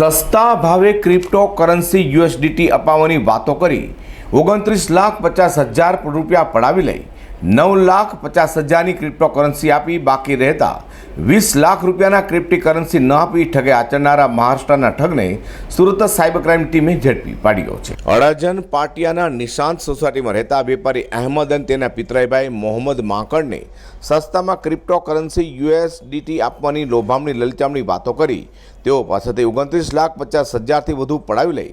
સસ્તા ભાવે crypto currency USDT અપાવવાની વાતો કરી ઓગણત્રીસ લાખ પચાસ હજાર રૂપિયા પડાવી લઈ નવ લાખ પચાસ હજારની ક્રિપ્ટો કરન્સી આપી બાકી રહેતા વીસ લાખ રૂપિયાના ક્રિપ્ટી કરન્સી ન આપી ઠગે આચરનારા મહારાષ્ટ્રના ઠગને સુરત સાયબર ક્રાઇમ ટીમે ઝડપી પાડ્યો છે. અડાજન પાટિયાના નિશાંત સોસાયટીમાં રહેતા વેપારી અહેમદ અને તેના પિતરાઈભાઈ મોહમ્મદ માંકડને સસ્તામાં ક્રિપ્ટો કરન્સી યુએસડીટી આપવાની લોભામણી લલચામણી વાતો કરી. તેઓ પાસેથી ઓગણત્રીસ લાખ પચાસ હજારથી વધુ પડાવી લઈ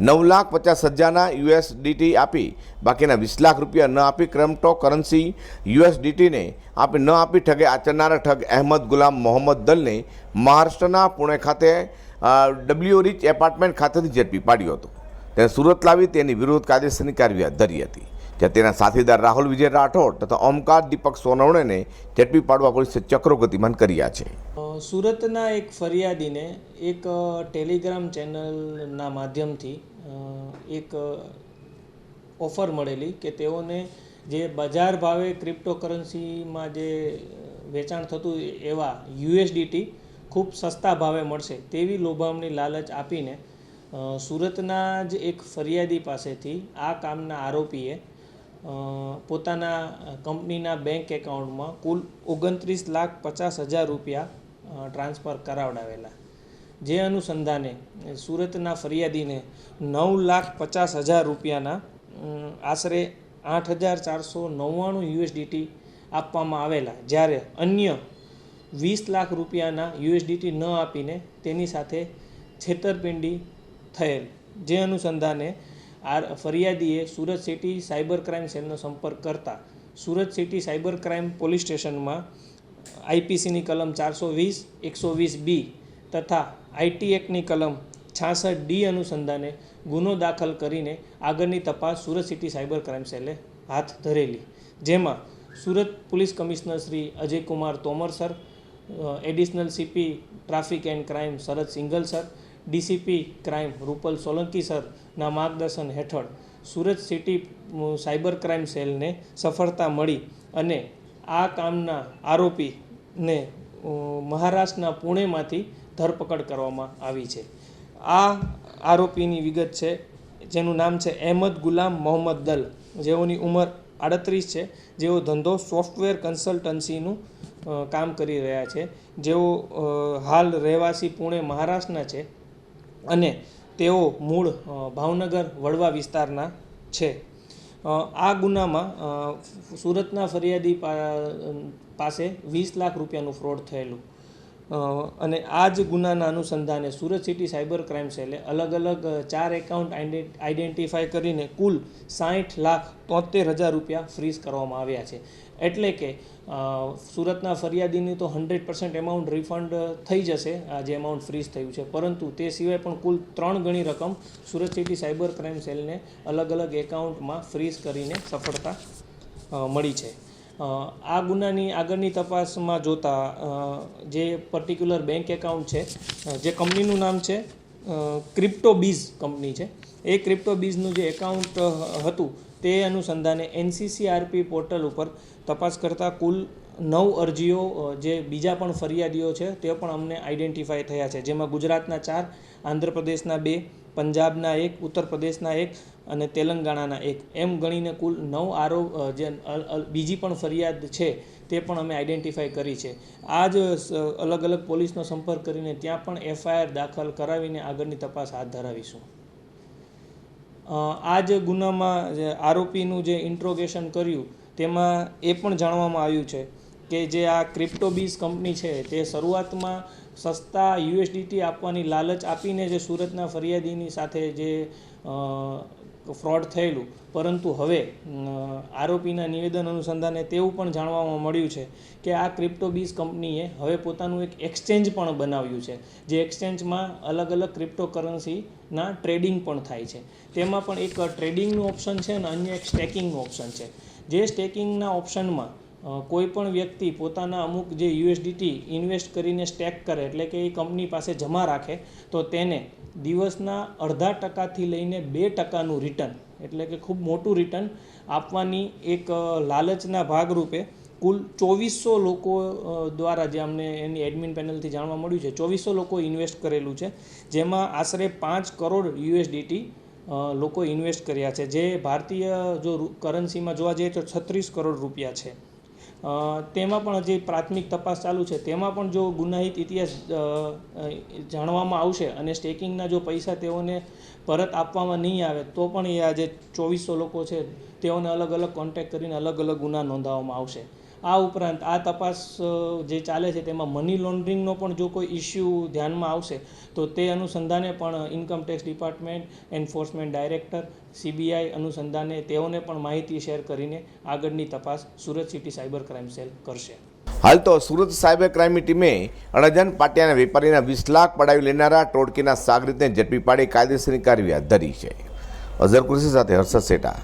નવ લાખ પચાસ હજારના યુએસડીટી આપી બાકીના વીસ લાખ રૂપિયા ન આપી ક્રમટો કરન્સી યુએસડીટીને આપી ન આપી ઠગે આચરનારા ઠગ અહેમદ ગુલામ મોહમ્મદ દલને મહારાષ્ટ્રના પુણે ખાતે ડબલ્યુ રીચ એપાર્ટમેન્ટ ખાતેથી ઝડપી પાડ્યો હતો. તેને સુરત લાવી તેની વિરુદ્ધ કાયદેસરની કાર્યવાહી ધરી હતી. જ્યાં તેના સાથીદાર રાહુલ વિજય રાઠોડ તથા ઓમકાર દીપક સોનવણેને ઝડપી પાડવા પોલીસે ચક્રો ગતિમાન કર્યા છે. સુરતના એક ફરિયાદીને એક ટેલિગ્રામ ચેનલના માધ્યમથી એક ઓફર મળેલી કે તેઓને જે બજાર ભાવે ક્રિપ્ટોકરન્સીમાં જે વેચાણ થતું એવા યુએસડીટી ખૂબ સસ્તા ભાવે મળશે તેવી લોભામણી લાલચ આપીને સુરતના જ એક ફરિયાદી પાસેથી આ કામના આરોપીએ પોતાના કંપનીના બેંક એકાઉન્ટમાં કુલ ઓગણત્રીસ લાખ પચાસ હજાર રૂપિયા ટ્રાન્સફર કરાવડાવેલા. જે અનુસંધાને સુરતના ફરિયાદીને નવ લાખ પચાસ હજાર રૂપિયાના આશરે આઠ હજાર ચારસો નવ્વાણું યુએસડીટી આપવામાં આવેલા. જ્યારે અન્ય વીસ લાખ રૂપિયાના યુએસડીટી ન આપીને તેની સાથે છેતરપિંડી થયેલ. જે અનુસંધાને આ ફરિયાદીએ સુરત સિટી સાયબર ક્રાઇમ સેલનો સંપર્ક કરતા, Surat city cyber crime police સ્ટેશનમાં આઈપીસીની કલમ ચારસો વીસ, એકસો વીસ બી તથા આઈટી એક્ટની કલમ છાસઠ ડી અનુસંધાને ગુનો દાખલ કરીને આગળની તપાસ સુરત સિટી સાયબર ક્રાઇમ સેલે હાથ ધરેલી. જેમાં Surat police commissioner Shri Ajaykumar Tomar sir additional CP traffic and crime Sharad Singhal sir, DCP crime Rupal Solanki સરના માર્ગદર્શન હેઠળ સુરત સિટી સાયબર ક્રાઇમ સેલને સફળતા મળી અને આ કામના આરોપીને અ, મહારાષ્ટ્રના પુણેમાંથી ધરપકડ કરવામાં આવી છે. આ આરોપીની વિગત છે જેનું નામ છે અહેમદ ગુલામ મોહમ્મદ દલ. જેઓની ઉંમર આડત્રીસ છે. જેઓ ધંધો સોફ્ટવેર કન્સલ્ટન્સીનું કામ કરી રહ્યા છે. જેઓ હાલ રહેવાસી પુણે મહારાષ્ટ્રના છે અને તેઓ મૂળ ભાવનગર વડવા વિસ્તારના છે. આ ગુનામાં સુરતના ફરિયાદી પાસે વીસ લાખ રૂપિયાનું ફ્રોડ થયેલું. અને આ જ ગુનાના અનુસંધાને સુરત સિટી સાયબર ક્રાઇમ સેલે અલગ અલગ ચાર એકાઉન્ટ આઈડેન્ટિફાય કરીને કુલ સાઠ લાખ તોતેર હજાર રૂપિયા ફ્રીઝ કરવામાં આવ્યા છે. એટલે કે સુરતના ફરિયાદીની તો હંડ્રેડ પર્સન્ટ એમાઉન્ટ રિફંડ થઈ જશે, આ જે એમાઉન્ટ ફ્રીઝ થયું છે. પરંતુ તે સિવાય પણ કુલ ત્રણ ગણી રકમ સુરત સિટી સાયબર ક્રાઇમ સેલને અલગ અલગ એકાઉન્ટમાં ફ્રીઝ કરીને સફળતા મળી છે. આ ગુનાની આગળની તપાસમાં જોતા જે પર્ટિક્યુલર બેંક એકાઉન્ટ છે જે કંપનીનું નામ છે ક્રિપ્ટો બીઝ કંપની છે, એ ક્રિપ્ટો બીઝનું જે એકાઉન્ટ હતું, તે અનુસંધાને એનસીસીઆરપી પોર્ટલ ઉપર તપાસ કરતાં કુલ નવ અરજીઓ જે બીજા પણ ફરિયાદીઓ છે, તે પણ અમને આઈડેન્ટિફાય થયા છે, જેમાં ગુજરાતના ચાર, આંધ્રપ્રદેશના બે પંજાબના એક ઉત્તર પ્રદેશના એક અને તેલંગાણાના એક. એમ ગણીને કુલ નવ આરોપ જે બીજી પણ ફરિયાદ છે તે પણ અમે આઈડેન્ટિફાય કરી છે. આ જ અલગ અલગ પોલીસનો સંપર્ક કરીને ત્યાં પણ એફઆઈઆર દાખલ કરાવીને આગળની તપાસ હાથ ધરાવીશું. આ જ ગુનામાં આરોપીનું જે ઇન્ટ્રોગેશન કર્યું, તેમાં એ પણ જાણવામાં આવ્યું છે કે જે આ ક્રિપ્ટોબીઝ કંપની છે, તે શરૂઆતમાં સસ્તા યુએસડીટી આપવાની લાલચ આપીને જે સુરતના ફરિયાદીની સાથે જે ફ્રોડ થયેલું. પરંતુ હવે આરોપીના નિવેદન અનુસંધાને તેવું પણ જાણવામાં મળ્યું છે કે આ ક્રિપ્ટોબીઝ કંપનીએ હવે પોતાનું એક એક્સચેન્જ પણ બનાવ્યું છે, જે એક્સચેન્જમાં અલગ અલગ ક્રિપ્ટોકરન્સીના ટ્રેડિંગ પણ થાય છે. તેમાં પણ એક ટ્રેડિંગનું ઓપ્શન છે અને અન્ય એક સ્ટેકિંગનું ઓપ્શન છે. જે સ્ટેકિંગના ઓપ્શનમાં કોઈ પણ વ્યક્તિ પોતાના અમુક જે યુએસડીટી ઇન્વેસ્ટ કરીને સ્ટેક કરે, એટલે કે એ કંપની પાસે જમા રાખે, તો તેને દિવસના અડધા ટકાથી લઈને બે ટકાનું રિટર્ન એટલે કે ખૂબ મોટું રિટર્ન આપવાની એક લાલચના ભાગરૂપે કુલ ચોવીસો લોકો દ્વારા જે અમને એની એડમિન પેનલથી જાણવા મળ્યું છે, ચોવીસો લોકો ઇન્વેસ્ટ કરેલું છે, જેમાં આશરે પાંચ કરોડ યુએસડીટી લોકો ઇન્વેસ્ટ કર્યા છે, જે ભારતીય જો કરન્સીમાં જોવા જઈએ તો છત્રીસ કરોડ રૂપિયા છે. તેમાં પણ હજી પ્રાથમિક તપાસ ચાલુ છે, તેમાં પણ જો ગુનાહિત ઇતિહાસ જાણવામાં આવશે અને સ્ટેકિંગના જો પૈસા તેઓને પરત આપવામાં નહીં આવે, તો પણ એ આ જે ચોવીસો લોકો છે, તેઓને અલગ અલગ કોન્ટેક્ટ કરીને અલગ અલગ ગુના નોંધાવવામાં આવશે. આ ઉપરાંત આ તપાસ જે ચાલે છે તેમાં મની લોન્ડરિંગનો પણ જો કોઈ ઇસ્યુ ધ્યાનમાં આવશે, તો તે અનુસંધાને પણ income tax department enforcement director CBI અનુસંધાને તેઓને પણ માહિતી શેર કરીને આગળની તપાસ Surat city cyber crime cell કરશે. હાલ તો સુરત સાયબર ક્રાઇમની ટીમે અણજાન પાટિયાના વેપારીના વીસ લાખ પડાવી લેનારા ટોળકીના સાગરીતને ઝડપી પાડી કાયદેસરની કાર્યવાહી ધરી છે. અઝર કુરશી સાથે હર્ષદ સેટા.